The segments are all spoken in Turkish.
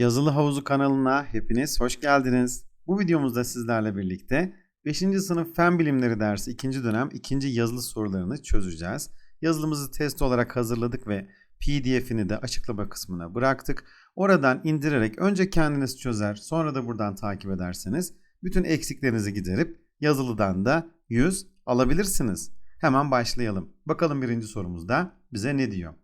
Yazılı Havuzu kanalına hepiniz hoş geldiniz. Bu videomuzda sizlerle birlikte 5. sınıf Fen Bilimleri dersi 2. dönem 2. yazılı sorularını çözeceğiz. Yazılımızı test olarak hazırladık ve PDF'ini de açıklama kısmına bıraktık. Oradan indirerek önce kendiniz çözer sonra da buradan takip ederseniz bütün eksiklerinizi giderip yazılıdan da 100 alabilirsiniz. Hemen başlayalım. Bakalım birinci sorumuzda bize ne diyor?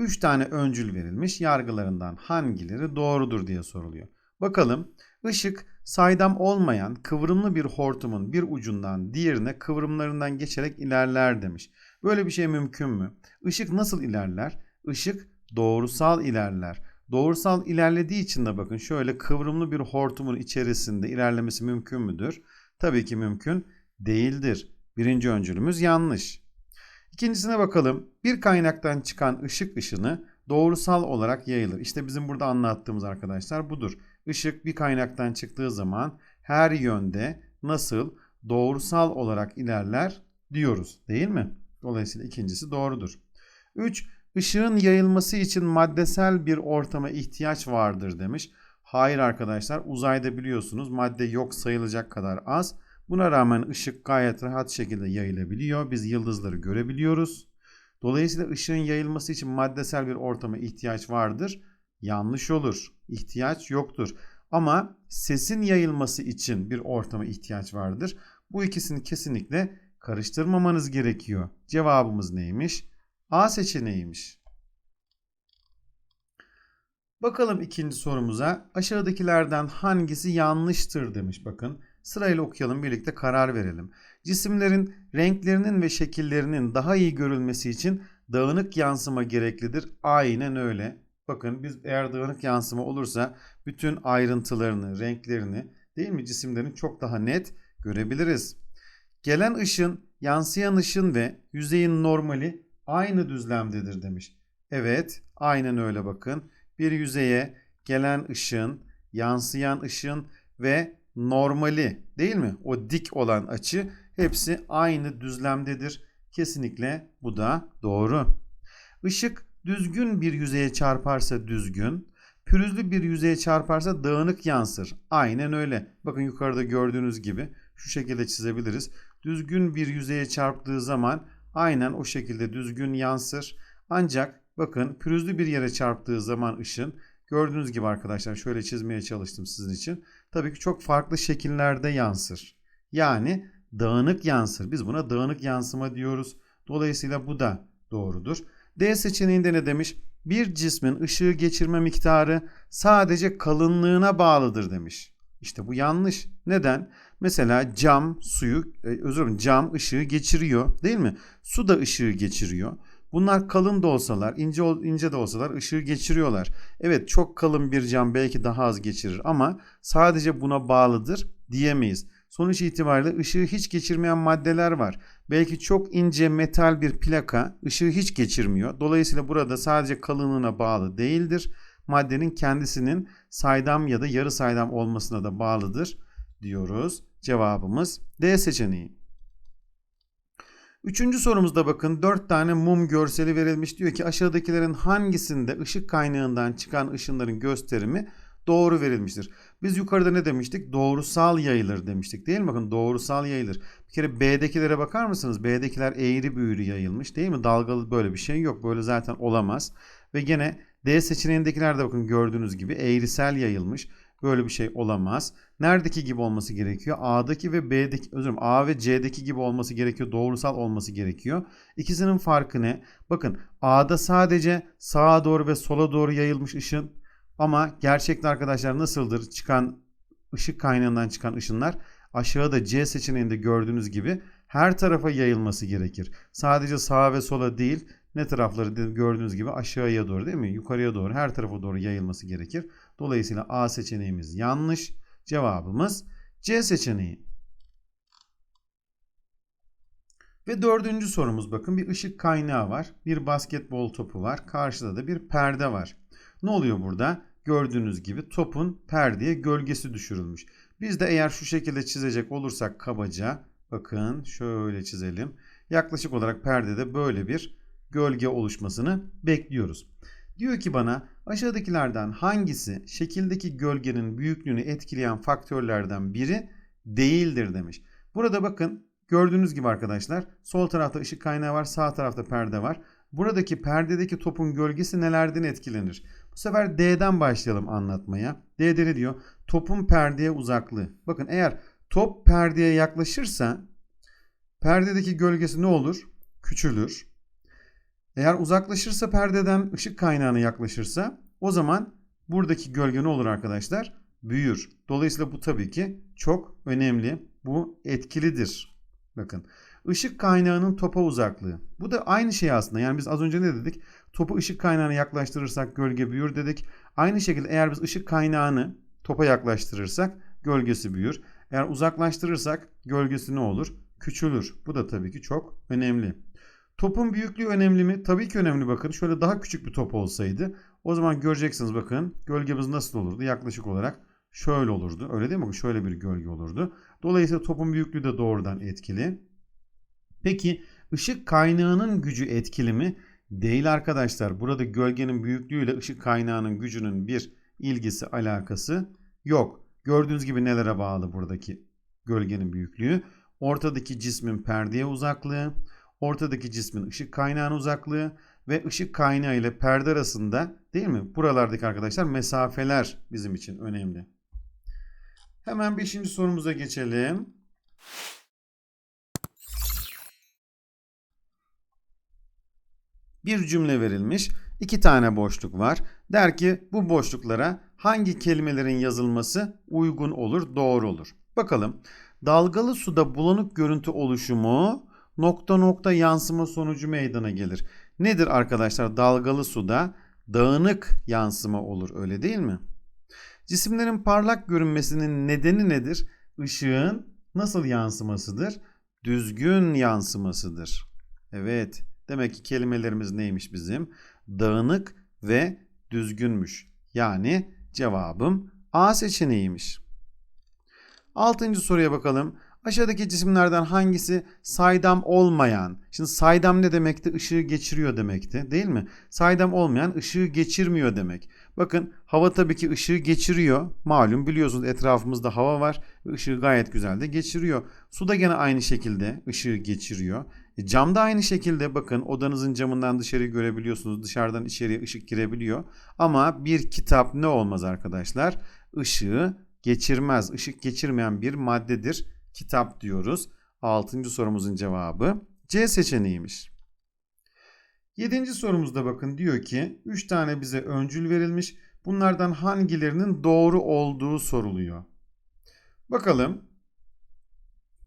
Üç tane öncül verilmiş yargılarından hangileri doğrudur diye soruluyor. Bakalım ışık saydam olmayan kıvrımlı bir hortumun bir ucundan diğerine kıvrımlarından geçerek ilerler demiş. Böyle bir şey mümkün mü? Işık nasıl ilerler? Işık doğrusal ilerler. Doğrusal ilerlediği için de bakın şöyle kıvrımlı bir hortumun içerisinde ilerlemesi mümkün müdür? Tabii ki mümkün değildir. Birinci öncülümüz yanlış. İkincisine bakalım. Bir kaynaktan çıkan ışık ışını doğrusal olarak yayılır. İşte bizim burada anlattığımız arkadaşlar budur. Işık bir kaynaktan çıktığı zaman her yönde nasıl doğrusal olarak ilerler diyoruz değil mi? Dolayısıyla ikincisi doğrudur. 3. Işığın yayılması için maddesel bir ortama ihtiyaç vardır demiş. Hayır arkadaşlar uzayda biliyorsunuz madde yok sayılacak kadar az. Buna rağmen ışık gayet rahat şekilde yayılabiliyor. Biz yıldızları görebiliyoruz. Dolayısıyla ışığın yayılması için maddesel bir ortama ihtiyaç vardır. Yanlış olur. İhtiyaç yoktur. Ama sesin yayılması için bir ortama ihtiyaç vardır. Bu ikisini kesinlikle karıştırmamanız gerekiyor. Cevabımız neymiş? A seçeneğiymiş. Bakalım ikinci sorumuza. Aşağıdakilerden hangisi yanlıştır demiş bakın. Sırayla okuyalım birlikte karar verelim. Cisimlerin renklerinin ve şekillerinin daha iyi görülmesi için dağınık yansıma gereklidir. Aynen öyle. Bakın biz eğer dağınık yansıma olursa bütün ayrıntılarını, renklerini değil mi cisimlerin çok daha net görebiliriz. Gelen ışın, yansıyan ışın ve yüzeyin normali aynı düzlemdedir demiş. Evet, aynen öyle bakın. Bir yüzeye gelen ışın, yansıyan ışın ve normali değil mi? O dik olan açı hepsi aynı düzlemdedir. Kesinlikle bu da doğru. Işık düzgün bir yüzeye çarparsa düzgün, pürüzlü bir yüzeye çarparsa dağınık yansır. Aynen öyle. Bakın yukarıda gördüğünüz gibi şu şekilde çizebiliriz. Düzgün bir yüzeye çarptığı zaman aynen o şekilde düzgün yansır. Ancak bakın pürüzlü bir yere çarptığı zaman ışın gördüğünüz gibi arkadaşlar şöyle çizmeye çalıştım sizin için tabii ki çok farklı şekillerde yansır. Yani dağınık yansır. Biz buna dağınık yansıma diyoruz. Dolayısıyla bu da doğrudur. D seçeneğinde ne demiş? Bir cismin ışığı geçirme miktarı sadece kalınlığına bağlıdır demiş. İşte bu yanlış. Neden? Mesela cam suyu, e, özür dilerim cam ışığı geçiriyor değil mi? Su da ışığı geçiriyor. Bunlar kalın da olsalar, ince ince de olsalar ışığı geçiriyorlar. Evet çok kalın bir cam belki daha az geçirir ama sadece buna bağlıdır diyemeyiz. Sonuç itibariyle ışığı hiç geçirmeyen maddeler var. Belki çok ince metal bir plaka ışığı hiç geçirmiyor. Dolayısıyla burada sadece kalınlığına bağlı değildir. Maddenin kendisinin saydam ya da yarı saydam olmasına da bağlıdır diyoruz. Cevabımız D seçeneği. Üçüncü sorumuzda bakın dört tane mum görseli verilmiş. Diyor ki aşağıdakilerin hangisinde ışık kaynağından çıkan ışınların gösterimi doğru verilmiştir. Biz yukarıda ne demiştik? Doğrusal yayılır demiştik değil mi? Bakın doğrusal yayılır. Bir kere B'dekilere bakar mısınız? B'dekiler eğri büğrü yayılmış değil mi? Dalgalı böyle bir şey yok. Böyle zaten olamaz. Ve gene D seçeneğindekiler de bakın gördüğünüz gibi eğrisel yayılmış. Böyle bir şey olamaz. Neredeki gibi olması gerekiyor? A'daki ve B'deki, özür dilerim A ve C'deki gibi olması gerekiyor. Doğrusal olması gerekiyor. İkisinin farkı ne? Bakın A'da sadece sağa doğru ve sola doğru yayılmış ışın ama gerçekte arkadaşlar nasıldır? Çıkan ışık kaynağından çıkan ışınlar aşağıda C seçeneğinde gördüğünüz gibi her tarafa yayılması gerekir. Sadece sağa ve sola değil ne tarafları gördüğünüz gibi aşağıya doğru değil mi? Yukarıya doğru her tarafa doğru yayılması gerekir. Dolayısıyla A seçeneğimiz yanlış. Cevabımız C seçeneği. Ve dördüncü sorumuz bakın bir ışık kaynağı var. Bir basketbol topu var. Karşıda da bir perde var. Ne oluyor burada? Gördüğünüz gibi topun perdeye gölgesi düşürülmüş. Biz de eğer şu şekilde çizecek olursak kabaca bakın şöyle çizelim. Yaklaşık olarak perdede böyle bir gölge oluşmasını bekliyoruz. Diyor ki bana aşağıdakilerden hangisi şekildeki gölgenin büyüklüğünü etkileyen faktörlerden biri değildir demiş. Burada bakın gördüğünüz gibi arkadaşlar sol tarafta ışık kaynağı var sağ tarafta perde var. Buradaki perdedeki topun gölgesi nelerden etkilenir? Bu sefer D'den başlayalım anlatmaya. D'de ne diyor? Topun perdeye uzaklığı. Bakın eğer top perdeye yaklaşırsa perdedeki gölgesi ne olur? Küçülür. Eğer uzaklaşırsa perdeden ışık kaynağına yaklaşırsa o zaman buradaki gölge ne olur arkadaşlar? Büyür. Dolayısıyla bu tabii ki çok önemli. Bu etkilidir. Bakın ışık kaynağının topa uzaklığı. Bu da aynı şey aslında. Yani biz az önce ne dedik? Topu ışık kaynağına yaklaştırırsak gölge büyür dedik. Aynı şekilde eğer biz ışık kaynağını topa yaklaştırırsak gölgesi büyür. Eğer uzaklaştırırsak gölgesi ne olur? Küçülür. Bu da tabii ki çok önemli. Topun büyüklüğü önemli mi? Tabii ki önemli bakın. Şöyle daha küçük bir top olsaydı o zaman göreceksiniz bakın gölgemiz nasıl olurdu? Yaklaşık olarak şöyle olurdu. Öyle değil mi? Şöyle bir gölge olurdu. Dolayısıyla topun büyüklüğü de doğrudan etkili. Peki ışık kaynağının gücü etkili mi? Değil arkadaşlar. Burada gölgenin büyüklüğüyle ışık kaynağının gücünün bir ilgisi, alakası yok. Gördüğünüz gibi nelere bağlı buradaki gölgenin büyüklüğü? Ortadaki cismin perdeye uzaklığı, ortadaki cismin ışık kaynağına uzaklığı ve ışık kaynağı ile perde arasında değil mi? Buralardaki arkadaşlar mesafeler bizim için önemli. Hemen 5. sorumuza geçelim. Bir cümle verilmiş. iki tane boşluk var. Der ki bu boşluklara hangi kelimelerin yazılması uygun olur, doğru olur. Bakalım. Dalgalı suda bulanık görüntü oluşumu nokta nokta yansıma sonucu meydana gelir. Nedir arkadaşlar dalgalı suda dağınık yansıma olur öyle değil mi? Cisimlerin parlak görünmesinin nedeni nedir? Işığın nasıl yansımasıdır? Düzgün yansımasıdır. Evet. Demek ki kelimelerimiz neymiş bizim? Dağınık ve düzgünmüş. Yani cevabım A seçeneğiymiş. Altıncı soruya bakalım. Aşağıdaki cisimlerden hangisi saydam olmayan? Şimdi saydam ne demekti? Işığı geçiriyor demekti değil mi? Saydam olmayan ışığı geçirmiyor demek. Bakın hava tabii ki ışığı geçiriyor. Malum biliyorsunuz etrafımızda hava var ve ışığı gayet güzel de geçiriyor. Su da gene aynı şekilde ışığı geçiriyor. E, cam da aynı şekilde bakın odanızın camından dışarı görebiliyorsunuz. Dışarıdan içeriye ışık girebiliyor. Ama bir kitap ne olmaz arkadaşlar? Işığı geçirmez. Işık geçirmeyen bir maddedir. Kitap diyoruz. Altıncı sorumuzun cevabı C seçeneğiymiş. Yedinci sorumuzda bakın diyor ki 3 tane bize öncül verilmiş. Bunlardan hangilerinin doğru olduğu soruluyor. Bakalım.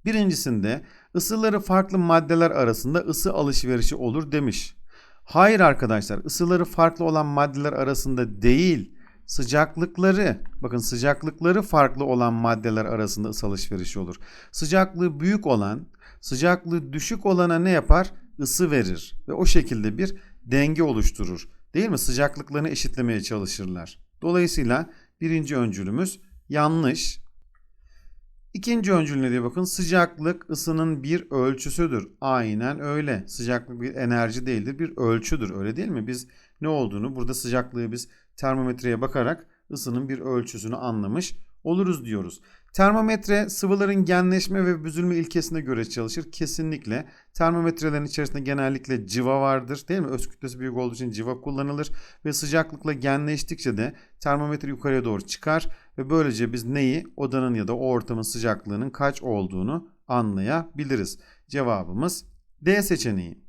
Birincisinde ısıları farklı maddeler arasında ısı alışverişi olur demiş. Hayır arkadaşlar ısıları farklı olan maddeler arasında değil sıcaklıkları bakın sıcaklıkları farklı olan maddeler arasında ısı alışverişi olur. Sıcaklığı büyük olan sıcaklığı düşük olana ne yapar? Isı verir ve o şekilde bir denge oluşturur. Değil mi? Sıcaklıklarını eşitlemeye çalışırlar. Dolayısıyla birinci öncülümüz yanlış. İkinci öncül ne diye bakın sıcaklık ısının bir ölçüsüdür. Aynen öyle. Sıcaklık bir enerji değildir bir ölçüdür öyle değil mi? Biz ne olduğunu burada sıcaklığı biz termometreye bakarak ısının bir ölçüsünü anlamış oluruz diyoruz. Termometre sıvıların genleşme ve büzülme ilkesine göre çalışır. Kesinlikle termometrelerin içerisinde genellikle civa vardır değil mi? Öz kütlesi büyük olduğu için civa kullanılır ve sıcaklıkla genleştikçe de termometre yukarıya doğru çıkar ve böylece biz neyi odanın ya da o ortamın sıcaklığının kaç olduğunu anlayabiliriz. Cevabımız D seçeneği.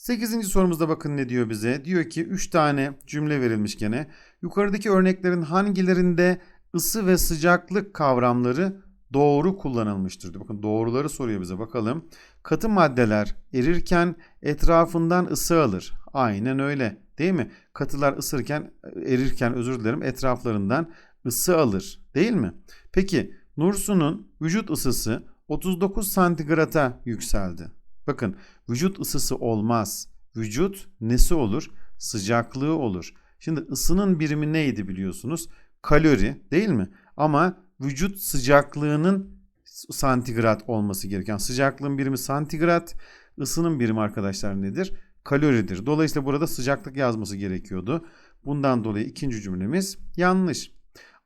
8. sorumuzda bakın ne diyor bize. Diyor ki 3 tane cümle verilmiş gene. Yukarıdaki örneklerin hangilerinde ısı ve sıcaklık kavramları doğru kullanılmıştır. Bakın doğruları soruyor bize bakalım. Katı maddeler erirken etrafından ısı alır. Aynen öyle değil mi? Katılar ısırken erirken özür dilerim etraflarından ısı alır değil mi? Peki Nursu'nun vücut ısısı 39 santigrata yükseldi. Bakın vücut ısısı olmaz. Vücut nesi olur? Sıcaklığı olur. Şimdi ısının birimi neydi biliyorsunuz? Kalori değil mi? Ama vücut sıcaklığının santigrat olması gereken sıcaklığın birimi santigrat, ısının birimi arkadaşlar nedir? kaloridir. Dolayısıyla burada sıcaklık yazması gerekiyordu. Bundan dolayı ikinci cümlemiz yanlış.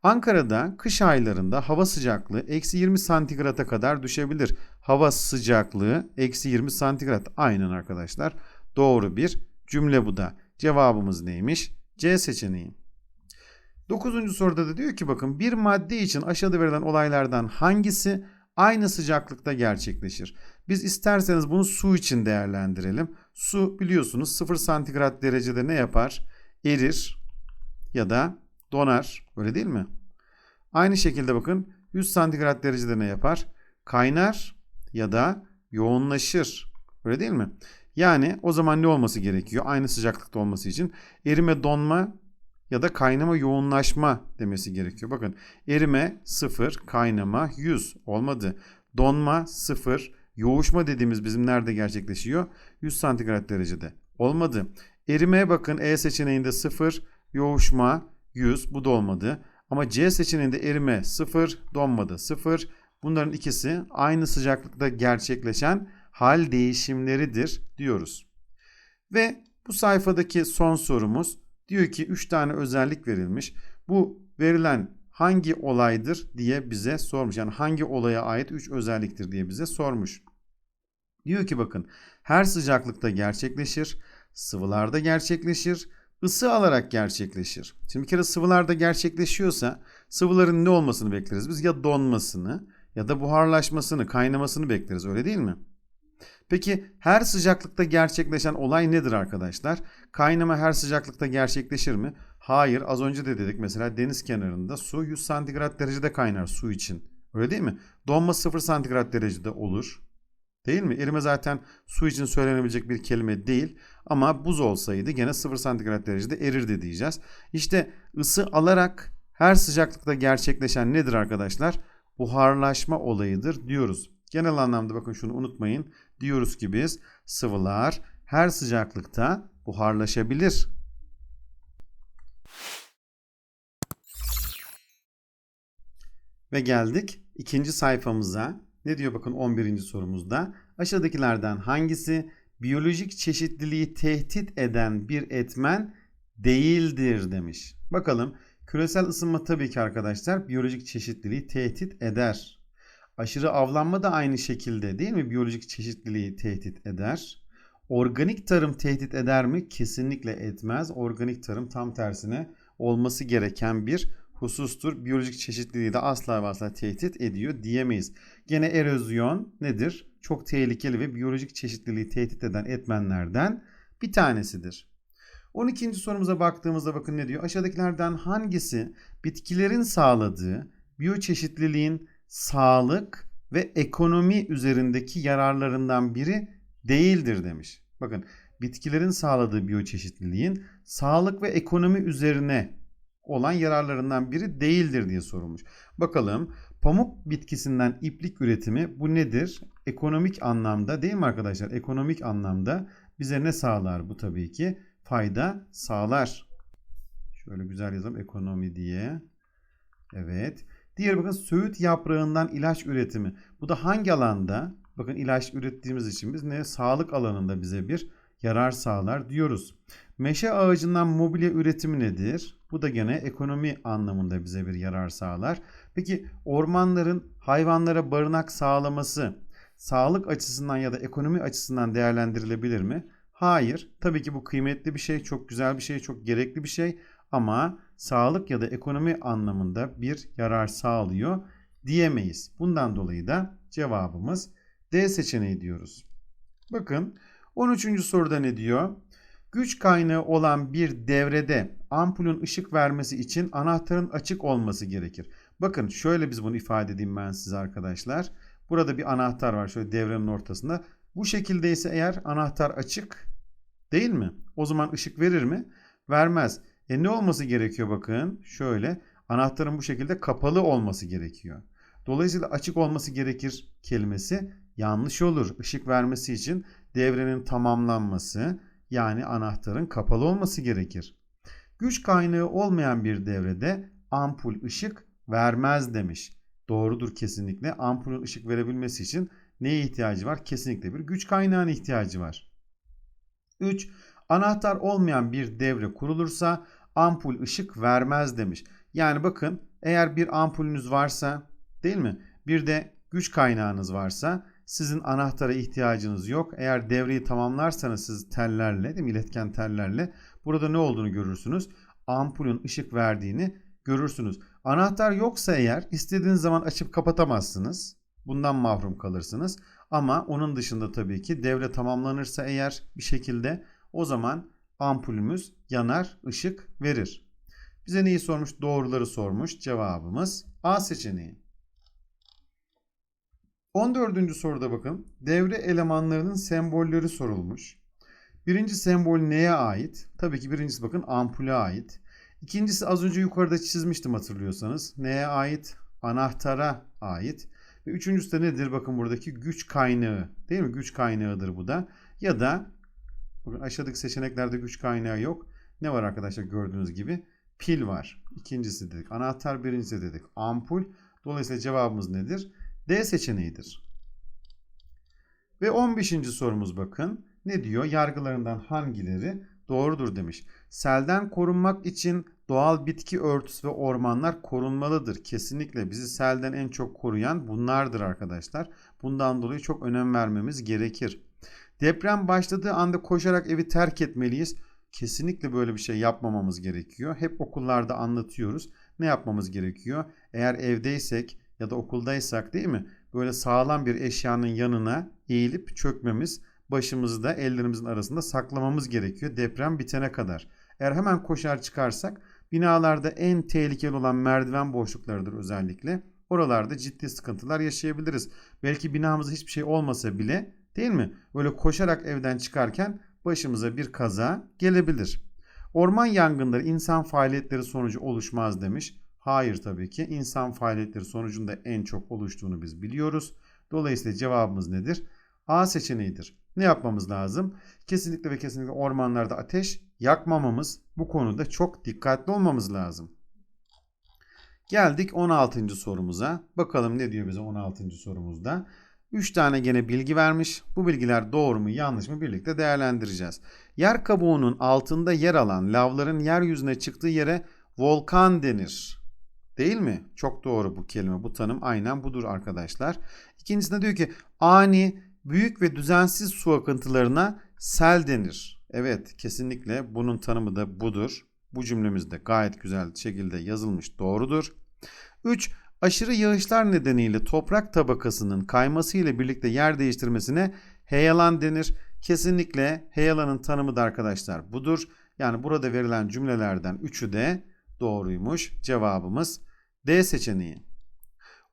Ankara'da kış aylarında hava sıcaklığı eksi 20 santigrata kadar düşebilir. Hava sıcaklığı eksi 20 santigrat. Aynen arkadaşlar. Doğru bir cümle bu da. Cevabımız neymiş? C seçeneği. Dokuzuncu soruda da diyor ki bakın bir madde için aşağıda verilen olaylardan hangisi aynı sıcaklıkta gerçekleşir? Biz isterseniz bunu su için değerlendirelim. Su biliyorsunuz 0 santigrat derecede ne yapar? Erir ya da donar. Öyle değil mi? Aynı şekilde bakın 100 santigrat derecede ne yapar? Kaynar ya da yoğunlaşır. Öyle değil mi? Yani o zaman ne olması gerekiyor? Aynı sıcaklıkta olması için erime donma ya da kaynama yoğunlaşma demesi gerekiyor. Bakın erime 0, kaynama 100 olmadı. Donma 0, yoğuşma dediğimiz bizim nerede gerçekleşiyor? 100 santigrat derecede. Olmadı. Erimeye bakın E seçeneğinde 0, yoğuşma 100 bu da. Ama C seçeneğinde erime 0, donmadı 0. Bunların ikisi aynı sıcaklıkta gerçekleşen hal değişimleridir diyoruz. Ve bu sayfadaki son sorumuz diyor ki 3 tane özellik verilmiş. Bu verilen hangi olaydır diye bize sormuş. Yani hangi olaya ait 3 özelliktir diye bize sormuş. Diyor ki bakın her sıcaklıkta gerçekleşir, sıvılarda gerçekleşir, ısı alarak gerçekleşir. Şimdi bir kere sıvılarda gerçekleşiyorsa sıvıların ne olmasını bekleriz? Biz ya donmasını ya da buharlaşmasını, kaynamasını bekleriz öyle değil mi? Peki her sıcaklıkta gerçekleşen olay nedir arkadaşlar? Kaynama her sıcaklıkta gerçekleşir mi? Hayır. Az önce de dedik mesela deniz kenarında su 100 santigrat derecede kaynar su için. Öyle değil mi? Donma 0 santigrat derecede olur. Değil mi? Erime zaten su için söylenebilecek bir kelime değil. Ama buz olsaydı gene 0 santigrat derecede erirdi diyeceğiz. İşte ısı alarak her sıcaklıkta gerçekleşen nedir arkadaşlar? Buharlaşma olayıdır diyoruz. Genel anlamda bakın şunu unutmayın. Diyoruz ki biz sıvılar her sıcaklıkta buharlaşabilir. Ve geldik ikinci sayfamıza. Ne diyor bakın 11. sorumuzda? Aşağıdakilerden hangisi biyolojik çeşitliliği tehdit eden bir etmen değildir demiş. Bakalım küresel ısınma tabii ki arkadaşlar biyolojik çeşitliliği tehdit eder. Aşırı avlanma da aynı şekilde değil mi? Biyolojik çeşitliliği tehdit eder. Organik tarım tehdit eder mi? Kesinlikle etmez. Organik tarım tam tersine olması gereken bir husustur. Biyolojik çeşitliliği de asla ve asla tehdit ediyor diyemeyiz. Gene erozyon nedir? Çok tehlikeli ve biyolojik çeşitliliği tehdit eden etmenlerden bir tanesidir. 12. sorumuza baktığımızda bakın ne diyor? Aşağıdakilerden hangisi bitkilerin sağladığı biyoçeşitliliğin sağlık ve ekonomi üzerindeki yararlarından biri değildir demiş. Bakın bitkilerin sağladığı biyoçeşitliliğin sağlık ve ekonomi üzerine olan yararlarından biri değildir diye sorulmuş. Bakalım pamuk bitkisinden iplik üretimi bu nedir? Ekonomik anlamda değil mi arkadaşlar? Ekonomik anlamda bize ne sağlar bu tabii ki? Fayda sağlar. Şöyle güzel yazalım ekonomi diye. Evet. Diğer bakın söğüt yaprağından ilaç üretimi. Bu da hangi alanda? Bakın ilaç ürettiğimiz için biz ne? Sağlık alanında bize bir yarar sağlar diyoruz. Meşe ağacından mobilya üretimi nedir? Bu da gene ekonomi anlamında bize bir yarar sağlar. Peki ormanların hayvanlara barınak sağlaması sağlık açısından ya da ekonomi açısından değerlendirilebilir mi? Hayır. Tabii ki bu kıymetli bir şey, çok güzel bir şey, çok gerekli bir şey ama sağlık ya da ekonomi anlamında bir yarar sağlıyor diyemeyiz. Bundan dolayı da cevabımız D seçeneği diyoruz. Bakın 13. soruda ne diyor? Güç kaynağı olan bir devrede ampulün ışık vermesi için anahtarın açık olması gerekir. Bakın şöyle biz bunu ifade edeyim ben size arkadaşlar. Burada bir anahtar var şöyle devrenin ortasında. Bu şekilde ise eğer anahtar açık değil mi? O zaman ışık verir mi? Vermez. E ne olması gerekiyor bakın. Şöyle anahtarın bu şekilde kapalı olması gerekiyor. Dolayısıyla açık olması gerekir kelimesi yanlış olur. Işık vermesi için devrenin tamamlanması yani anahtarın kapalı olması gerekir. Güç kaynağı olmayan bir devrede ampul ışık vermez demiş. Doğrudur kesinlikle. Ampulün ışık verebilmesi için neye ihtiyacı var? Kesinlikle bir güç kaynağına ihtiyacı var. 3. Anahtar olmayan bir devre kurulursa ampul ışık vermez demiş. Yani bakın eğer bir ampulünüz varsa değil mi? Bir de güç kaynağınız varsa sizin anahtara ihtiyacınız yok. Eğer devreyi tamamlarsanız siz tellerle, değil mi? iletken tellerle burada ne olduğunu görürsünüz. Ampulün ışık verdiğini görürsünüz. Anahtar yoksa eğer istediğiniz zaman açıp kapatamazsınız. Bundan mahrum kalırsınız. Ama onun dışında tabii ki devre tamamlanırsa eğer bir şekilde o zaman ampulümüz yanar, ışık verir. Bize neyi sormuş? Doğruları sormuş. Cevabımız A seçeneği. 14. soruda bakın. Devre elemanlarının sembolleri sorulmuş. Birinci sembol neye ait? Tabii ki birincisi bakın ampule ait. İkincisi az önce yukarıda çizmiştim hatırlıyorsanız. Neye ait? Anahtara ait. Ve üçüncüsü de nedir? Bakın buradaki güç kaynağı. Değil mi? Güç kaynağıdır bu da. Ya da bakın aşağıdaki seçeneklerde güç kaynağı yok. Ne var arkadaşlar gördüğünüz gibi? Pil var. İkincisi dedik. Anahtar birincisi dedik. Ampul. Dolayısıyla cevabımız nedir? D seçeneğidir. Ve 15. sorumuz bakın. Ne diyor? Yargılarından hangileri doğrudur demiş. Selden korunmak için doğal bitki örtüsü ve ormanlar korunmalıdır. Kesinlikle bizi selden en çok koruyan bunlardır arkadaşlar. Bundan dolayı çok önem vermemiz gerekir. Deprem başladığı anda koşarak evi terk etmeliyiz. Kesinlikle böyle bir şey yapmamamız gerekiyor. Hep okullarda anlatıyoruz. Ne yapmamız gerekiyor? Eğer evdeysek ya da okuldaysak değil mi? Böyle sağlam bir eşyanın yanına eğilip çökmemiz, başımızı da ellerimizin arasında saklamamız gerekiyor deprem bitene kadar. Eğer hemen koşar çıkarsak binalarda en tehlikeli olan merdiven boşluklarıdır özellikle. Oralarda ciddi sıkıntılar yaşayabiliriz. Belki binamızda hiçbir şey olmasa bile değil mi? Böyle koşarak evden çıkarken başımıza bir kaza gelebilir. Orman yangınları insan faaliyetleri sonucu oluşmaz demiş. Hayır tabii ki insan faaliyetleri sonucunda en çok oluştuğunu biz biliyoruz. Dolayısıyla cevabımız nedir? A seçeneğidir. Ne yapmamız lazım? Kesinlikle ve kesinlikle ormanlarda ateş yakmamamız, bu konuda çok dikkatli olmamız lazım. Geldik 16. sorumuza. Bakalım ne diyor bize 16. sorumuzda. 3 tane gene bilgi vermiş. Bu bilgiler doğru mu yanlış mı birlikte değerlendireceğiz. Yer kabuğunun altında yer alan lavların yeryüzüne çıktığı yere volkan denir. Değil mi? Çok doğru bu kelime, bu tanım aynen budur arkadaşlar. İkincisinde diyor ki ani, büyük ve düzensiz su akıntılarına sel denir. Evet, kesinlikle bunun tanımı da budur. Bu cümlemizde gayet güzel şekilde yazılmış, doğrudur. 3. Aşırı yağışlar nedeniyle toprak tabakasının kayması ile birlikte yer değiştirmesine heyelan denir. Kesinlikle heyelanın tanımı da arkadaşlar budur. Yani burada verilen cümlelerden üçü de doğruymuş. Cevabımız D seçeneği.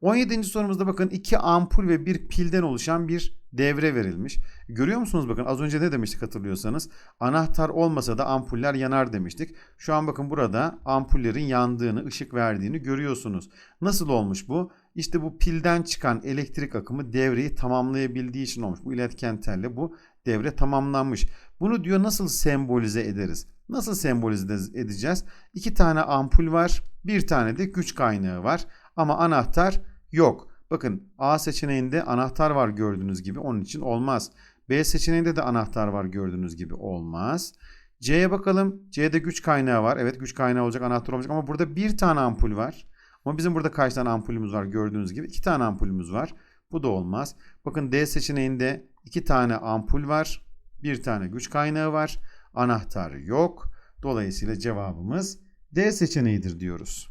17. sorumuzda bakın iki ampul ve bir pilden oluşan bir devre verilmiş. Görüyor musunuz bakın az önce ne demiştik hatırlıyorsanız anahtar olmasa da ampuller yanar demiştik. Şu an bakın burada ampullerin yandığını, ışık verdiğini görüyorsunuz. Nasıl olmuş bu? İşte bu pilden çıkan elektrik akımı devreyi tamamlayabildiği için olmuş. Bu iletken telle bu devre tamamlanmış. Bunu diyor nasıl sembolize ederiz? Nasıl sembolize edeceğiz? İki tane ampul var, bir tane de güç kaynağı var ama anahtar yok. Bakın A seçeneğinde anahtar var gördüğünüz gibi onun için olmaz. B seçeneğinde de anahtar var gördüğünüz gibi olmaz. C'ye bakalım. C'de güç kaynağı var. Evet güç kaynağı olacak anahtar olacak ama burada bir tane ampul var. Ama bizim burada kaç tane ampulümüz var gördüğünüz gibi. iki tane ampulümüz var. Bu da olmaz. Bakın D seçeneğinde iki tane ampul var. Bir tane güç kaynağı var. Anahtar yok. Dolayısıyla cevabımız D seçeneğidir diyoruz.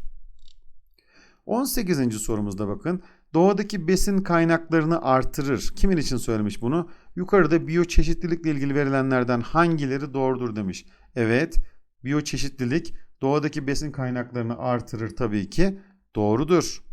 18. sorumuzda bakın. Doğadaki besin kaynaklarını artırır. Kimin için söylemiş bunu? Yukarıda biyoçeşitlilikle ilgili verilenlerden hangileri doğrudur demiş. Evet, biyoçeşitlilik doğadaki besin kaynaklarını artırır tabii ki. Doğrudur.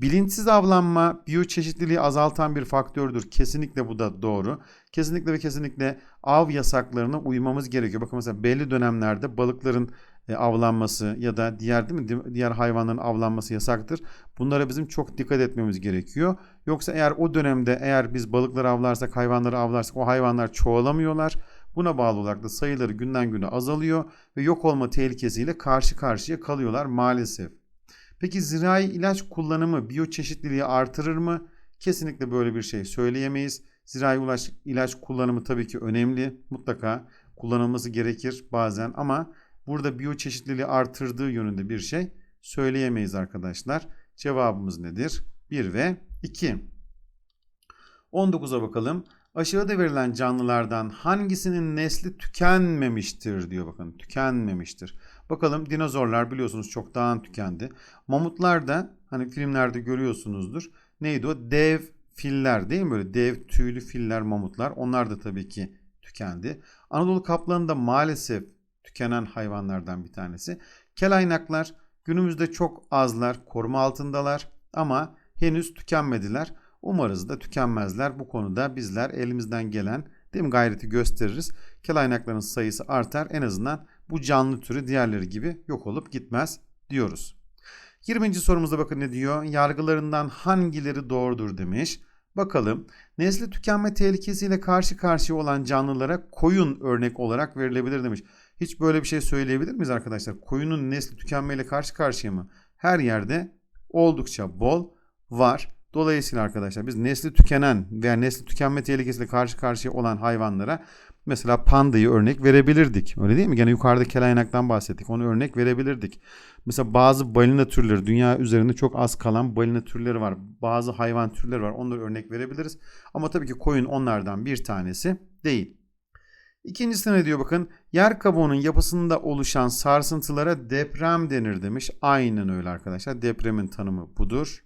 Bilinçsiz avlanma biyoçeşitliliği azaltan bir faktördür. Kesinlikle bu da doğru. Kesinlikle ve kesinlikle av yasaklarına uymamız gerekiyor. Bakın mesela belli dönemlerde balıkların e, avlanması ya da diğer değil mi diğer hayvanların avlanması yasaktır. Bunlara bizim çok dikkat etmemiz gerekiyor. Yoksa eğer o dönemde eğer biz balıkları avlarsak, hayvanları avlarsak o hayvanlar çoğalamıyorlar. Buna bağlı olarak da sayıları günden güne azalıyor ve yok olma tehlikesiyle karşı karşıya kalıyorlar maalesef. Peki zirai ilaç kullanımı biyoçeşitliliği artırır mı? Kesinlikle böyle bir şey söyleyemeyiz. Zirai ilaç, ilaç kullanımı tabii ki önemli. Mutlaka kullanılması gerekir bazen ama burada biyoçeşitliliği artırdığı yönünde bir şey söyleyemeyiz arkadaşlar. Cevabımız nedir? 1 ve 2. 19'a bakalım. Aşağıda verilen canlılardan hangisinin nesli tükenmemiştir diyor bakın. Tükenmemiştir. Bakalım dinozorlar biliyorsunuz çoktan tükendi. Mamutlar da hani filmlerde görüyorsunuzdur. Neydi o? Dev filler değil mi? Böyle dev tüylü filler mamutlar. Onlar da tabii ki tükendi. Anadolu kaplanı da maalesef tükenen hayvanlardan bir tanesi. Kelaynaklar günümüzde çok azlar, koruma altındalar ama henüz tükenmediler. Umarız da tükenmezler. Bu konuda bizler elimizden gelen değil mi gayreti gösteririz. Kelaynakların sayısı artar. En azından bu canlı türü diğerleri gibi yok olup gitmez diyoruz. 20. sorumuzda bakın ne diyor? Yargılarından hangileri doğrudur demiş. Bakalım nesli tükenme tehlikesiyle karşı karşıya olan canlılara koyun örnek olarak verilebilir demiş. Hiç böyle bir şey söyleyebilir miyiz arkadaşlar? Koyunun nesli tükenmeyle karşı karşıya mı? Her yerde oldukça bol var. Dolayısıyla arkadaşlar biz nesli tükenen veya nesli tükenme tehlikesiyle karşı karşıya olan hayvanlara mesela pandayı örnek verebilirdik. Öyle değil mi? Gene yukarıda kelaynaktan bahsettik. Onu örnek verebilirdik. Mesela bazı balina türleri dünya üzerinde çok az kalan balina türleri var. Bazı hayvan türleri var. Onları örnek verebiliriz. Ama tabii ki koyun onlardan bir tanesi değil. İkincisine ne diyor bakın. Yer kabuğunun yapısında oluşan sarsıntılara deprem denir demiş. Aynen öyle arkadaşlar. Depremin tanımı budur.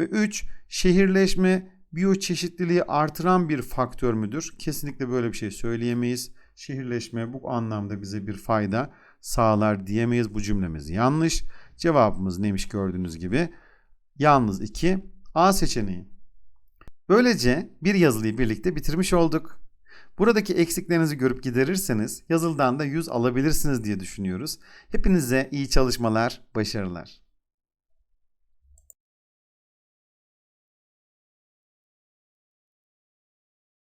Ve 3. Şehirleşme biyoçeşitliliği artıran bir faktör müdür? Kesinlikle böyle bir şey söyleyemeyiz. Şehirleşme bu anlamda bize bir fayda sağlar diyemeyiz. Bu cümlemiz yanlış. Cevabımız neymiş gördüğünüz gibi. Yalnız 2. A seçeneği. Böylece bir yazılıyı birlikte bitirmiş olduk. Buradaki eksiklerinizi görüp giderirseniz yazıldan da 100 alabilirsiniz diye düşünüyoruz. Hepinize iyi çalışmalar, başarılar.